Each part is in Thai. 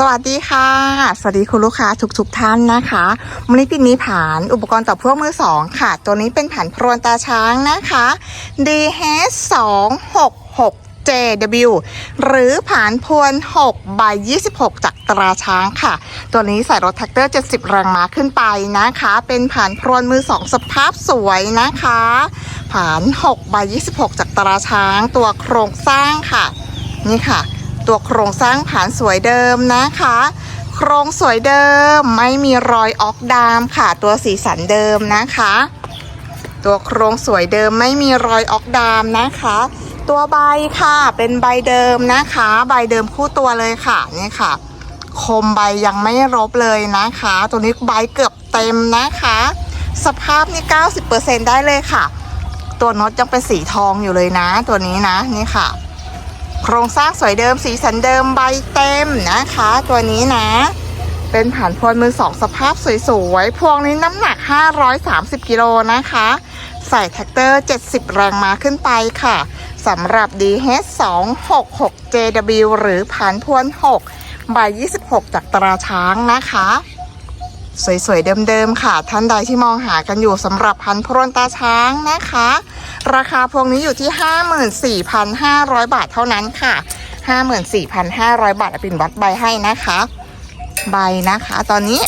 สวัสดีค่ะ สวัสดีคุณลูกค้าทุกๆทท่านนะคะมูลนิธินี้ผ่านอุปกรณ์ต่อพ่วงมือสองค่ะ ตัวนี้เป็นผ่านพรวนตาช้างนะคะ DH 2 6 6 JW หรือผ่านพวน6ใบ26 จากตราช้างค่ะ ตัวนี้ใส่รถแท็กเตอร์ 70 แรงม้าขึ้นไปนะคะ เป็นผ่านพรวนมือสองสภาพสวยนะคะผ่าน6ใบ26 จากตราช้างตัวโครงสร้างค่ะ นี่ค่ะ ตัวโครงสร้างผ่านสวยเดิมนะคะ โครงสวยเดิมไม่มีรอยออกดามค่ะ ตัวสีสันเดิมนะคะ ตัวโครงสวยเดิมไม่มีรอยออกดามนะคะ ตัวใบค่ะเป็นใบเดิมนะคะ ใบเดิมคู่ตัวเลยค่ะนี่ค่ะ คมใบยังไม่รบเลยนะคะ ตัวนี้ใบเกือบเต็มนะคะ สภาพนี่ 90%ได้เลยค่ะ ตัวน็อตยังเป็นสีทองอยู่เลยนะ ตัวนี้นะนี่ค่ะ โครงสร้างสวยเดิมสีสันเดิมใบเต็มนะคะ ตัวนี้นะ เป็นผ่านพวนมือสองสภาพสวยๆพวงนี้น้ำหนัก 530 กิโลนะคะ ใส่แท็กเตอร์ 70 แรงม้าขึ้นไปค่ะสำหรับ DH 2 6 6 JW หรือผ่านพวน 6 ใบ 26 จากตราช้างนะคะสวยๆเดิมๆค่ะ ท่านใดที่มองหากันอยู่สำหรับพันพรวนตาช้างนะคะ ราคาพวงนี้อยู่ที่ 54,500 บาทเท่านั้นค่ะ 54,500 บาทอาปิ่นวัดใบให้นะคะ ใบนะคะตอนนี้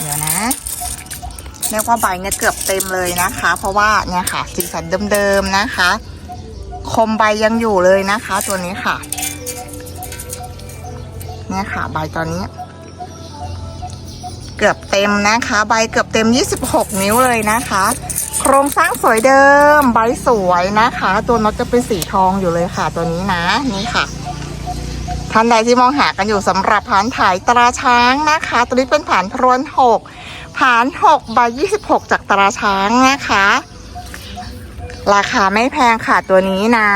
เดี๋ยวนะเรียกว่าใบเนี่ยเกือบเต็มเลยนะคะ เพราะว่าเนี่ยค่ะสีสันเดิมๆนะคะ คมใบยังอยู่เลยนะคะ ตัวนี้ค่ะ เนี่ยค่ะ ใบตอนนี้ เกือบเต็มนะคะ ใบเกือบเต็ม 26 นิ้วเลยนะคะ โครงสร้างสวยเดิม ใบสวยนะคะ ตัวน็อตจะเป็นสีทองอยู่เลยค่ะ ตัวนี้นะนี่ค่ะท่านใดที่มองหากันอยู่สำหรับผานถ่ายตราช้างนะคะ ตัวนี้เป็นผานพรวน6ผาน6ใบ26จากตราช้างนะคะ ราคาไม่แพงค่ะตัวนี้นะ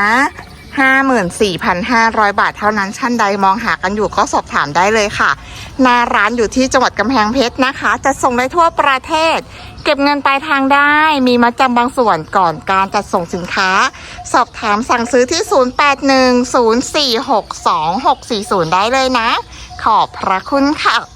54,500 บาทเท่านั้นท่านใดมองหากันอยู่ก็สอบถามได้เลยค่ะ หน้าร้านอยู่ที่จังหวัดกำแพงเพชรนะคะ จะส่งได้ทั่วประเทศ เก็บเงินปลายทางได้ มีมาจำบางส่วนก่อนการจัดส่งสินค้า สอบถามสั่งซื้อที่ 0810462640 ได้เลยนะ ขอบพระคุณค่ะ